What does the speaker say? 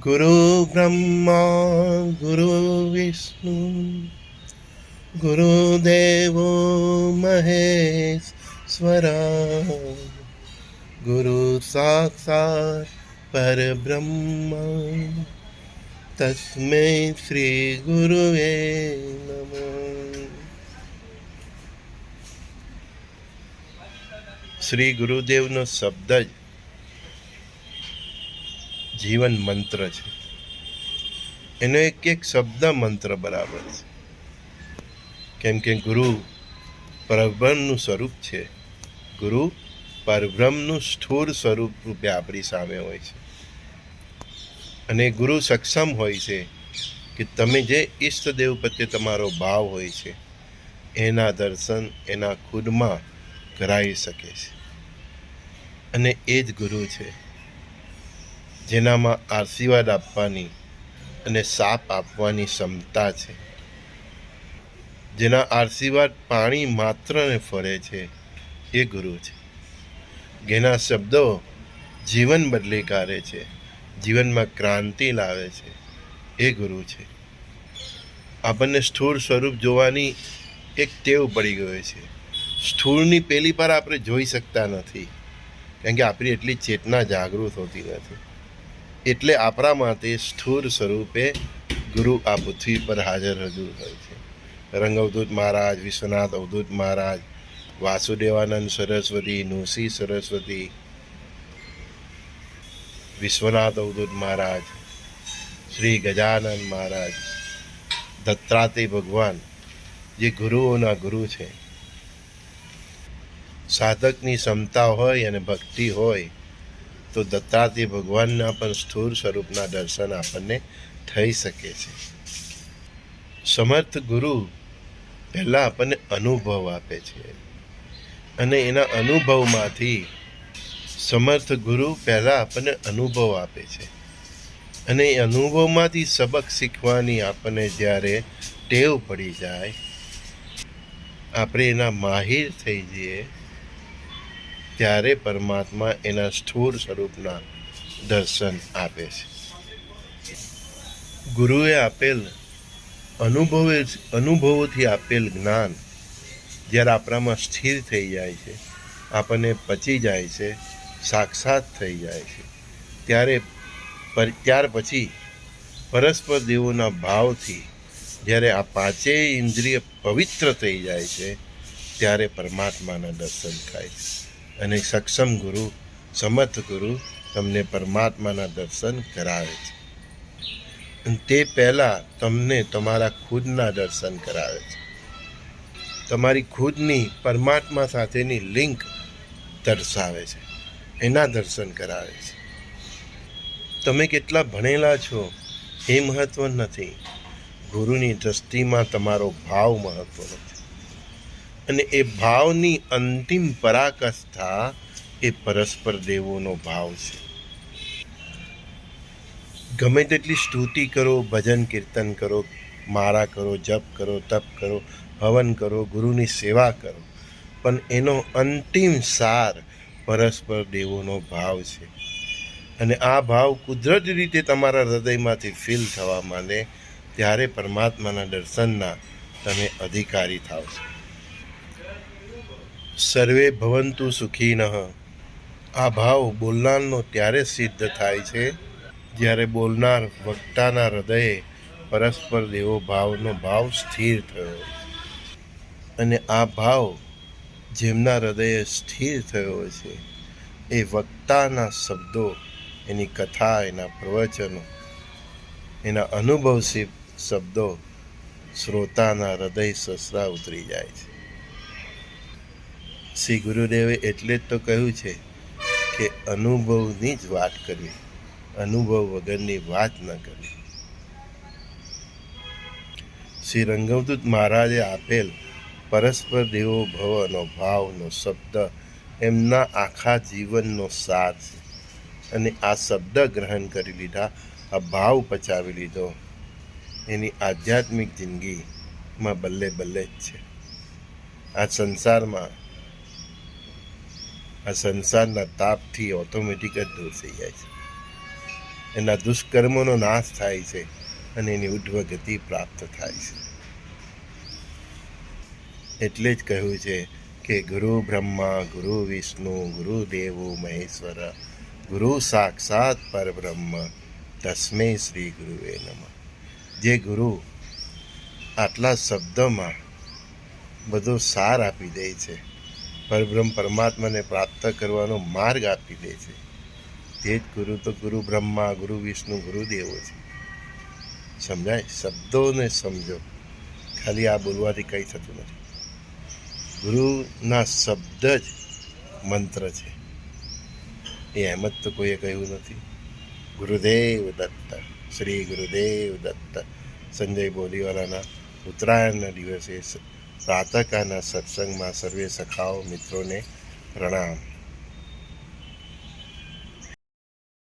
ગુરુ બ્રહ્મા ગુરુ વિષ્ણુ ગુરુદેવો મહેશ્વરા ગુરુ સાક્ષાત પરબ્રહ્મ તસ્મે શ્રી ગુરુવે નમઃ શ્રી ગુરુદેવનો શબ્દ જ જીવન મંત્ર છે. એનો એક એક શબ્દ મંત્ર બરાબર છે. કેમ કે ગુરુ પરબ્રહ્મનું સ્વરૂપ છે. ગુરુ પરબ્રહ્મનું સ્થૂળ સ્વરૂપ રૂપે આપણી સામે હોય છે. અને ગુરુ સક્ષમ હોય છે કે તમે જે ઈષ્ટદેવ પ્રત્યે તમારો ભાવ હોય છે, એના દર્શન, એના ખુદમાં કરાવી શકે છે. અને એ જ ગુરુ છે. જેનામાં આશીર્વાદ આપવાની અને સાપ આપવાની ક્ષમતા છે. જેના આશીર્વાદ પાણી માત્રને ફરે છે એ ગુરુ છે. જેના શબ્દો જીવન બદલી કાઢે છે, જીવનમાં ક્રાંતિ લાવે છે, એ ગુરુ છે. આપણને સ્થૂળ સ્વરૂપ જોવાની એક ટેવ પડી ગયો છે. સ્થૂળની પેલી પર આપણે જોઈ શકતા નથી કારણ કે આપણી એટલી ચેતના જાગૃત હોતી નથી. એટલે આપણા માટે સ્થૂળ સ્વરૂપે ગુરુ આ પૃથ્વી પર હાજર હજુર હોય છે. રંગ અવધૂત મહારાજ, વિશ્વનાથ અવધૂત મહારાજ, વાસુદેવાનંદ સરસ્વતી નુસી સરસ્વતી, વિશ્વનાથ અવધૂત મહારાજ, શ્રી ગજાનંદ મહારાજ, દત્તાત્રેય ભગવાન, જે ગુરુઓના ગુરુ છે. સાધકની ક્ષમતા હોય અને ભક્તિ હોય તો દત્તાત્રેય ભગવાનના પણ સ્થૂળ સ્વરૂપના દર્શન આપણને થઈ શકે છે. સમર્થ ગુરુ પહેલાં આપણને અનુભવ આપે છે. અને એના અનુભવમાંથી સમર્થ ગુરુ પહેલાં આપણને અનુભવ આપે છે. અને એ અનુભવમાંથી સબક શીખવાની આપણને જ્યારે ટેવ પડી જાય, આપણે એના માહિર થઈ જઈએ ત્યારે પરમાત્મા એના સ્થૂળ સ્વરૂપના દર્શન આપે છે. ગુરુએ આપેલ અનુભવે અનુભવોથી આપેલ જ્ઞાન જ્યારે આપણામાં સ્થિર થઈ જાય છે, આપણને પચી જાય છે, સાક્ષાત થઈ જાય છે, ત્યારે ત્યાર પછી પરસ્પર દેવોના ભાવથી જ્યારે આ પાંચેય ઇન્દ્રિય પવિત્ર થઈ જાય છે, ત્યારે પરમાત્માના દર્શન થાય છે. અને સક્ષમ ગુરુ, સમર્થ ગુરુ તમને પરમાત્માના દર્શન કરાવે છે. તે પહેલાં તમને તમારા ખુદના દર્શન કરાવે છે. તમારી ખુદની પરમાત્મા સાથેની લિંક દર્શાવે છે. એના દર્શન કરાવે છે. તમે કેટલા ભણેલા છો એ મહત્વ નથી. ગુરુની દ્રષ્ટિમાં તમારો ભાવ મહત્વનો છે અને એ ભાવની અંતિમ પરાકાષ્ઠા એ પરસ્પર દેવોનો ભાવ છે. ગમે તેટલી સ્તુતિ કરો, ભજન કીર્તન કરો મારા કરો, જપ કરો, તપ કરો, હવન કરો, ગુરુની સેવા કરો, પણ એનો અંતિમ સાર પરસ્પર દેવોનો ભાવ છે. અને આ ભાવ કુદરતી રીતે તમારા હૃદયમાંથી ફીલ થવા માંડે, ત્યારે પરમાત્માના દર્શનના તમે અધિકારી થાવ છો. સર્વે ભવંતુ સુખીનઃ આ ભાવ બોલનારનો ત્યારે સિદ્ધ થાય છે, જ્યારે બોલનાર વક્તાના હૃદયે પરસ્પર દેવો ભાવનો ભાવ સ્થિર થયો. અને આ ભાવ જેમના હૃદયે સ્થિર થયો છે, એ વક્તાના શબ્દો, એની કથા, એના પ્રવચનો, એના અનુભવશી શબ્દો શ્રોતાના હૃદય સસરા ઉતરી જાય છે શ્રી ગુરુદેવે એટલે જ તો કહ્યું છે કે અનુભવની જ વાત કરવી, અનુભવ વગરની વાત ન કરવી. શ્રી રંગવદૂત મહારાજે આપેલ પરસ્પર દેવો ભવનો, ભાવનો, શબ્દ એમના આખા જીવનનો સાર છે. અને આ શબ્દ ગ્રહણ કરી લીધા, આ ભાવ પચાવી લીધો. એની આધ્યાત્મિક જિંદગીમાં બલ્લે બલ્લે જ છે. આ સંસારમાં આ સંસારના તાપથી ઓટોમેટિક જ દૂર થઈ જાય છે. એના દુષ્કર્મોનો નાશ થાય છે અને એની ઉર્ધ્વ ગતિ પ્રાપ્ત થાય છે. એટલે જ કહ્યું છે કે ગુરુ બ્રહ્મા, ગુરુ વિષ્ણુ, ગુરુ દેવો, મહેશ્વર, ગુરુ સાક્ષાત પરબ્રહ્મ, તસ્મે શ્રી ગુરુએ નમ. જે ગુરુ આટલા શબ્દોમાં બધો સાર આપી દે છે પરબ્રહ્મ પરમાત્માને પ્રાપ્ત કરવાનો માર્ગ આપી દે છે. તે જ ગુરુ તો ગુરુ બ્રહ્મા, ગુરુ વિષ્ણુ, ગુરુ દેવો છે. સમજાય? શબ્દોને સમજો. ખાલી આ બોલવાથી કંઈ થતું નથી. ગુરુના શબ્દ જ મંત્ર છે. એ એમ જ તો કોઈએ કહ્યું નથી. ગુરુદેવ દત્ત, શ્રી ગુરુદેવ દત્ત. સંજય બોલીવાલાના ઉત્તરાયણના દિવસે પ્રાતકાના સત્સંગમાં સર્વે સખાઓ મિત્રોને પ્રણામ.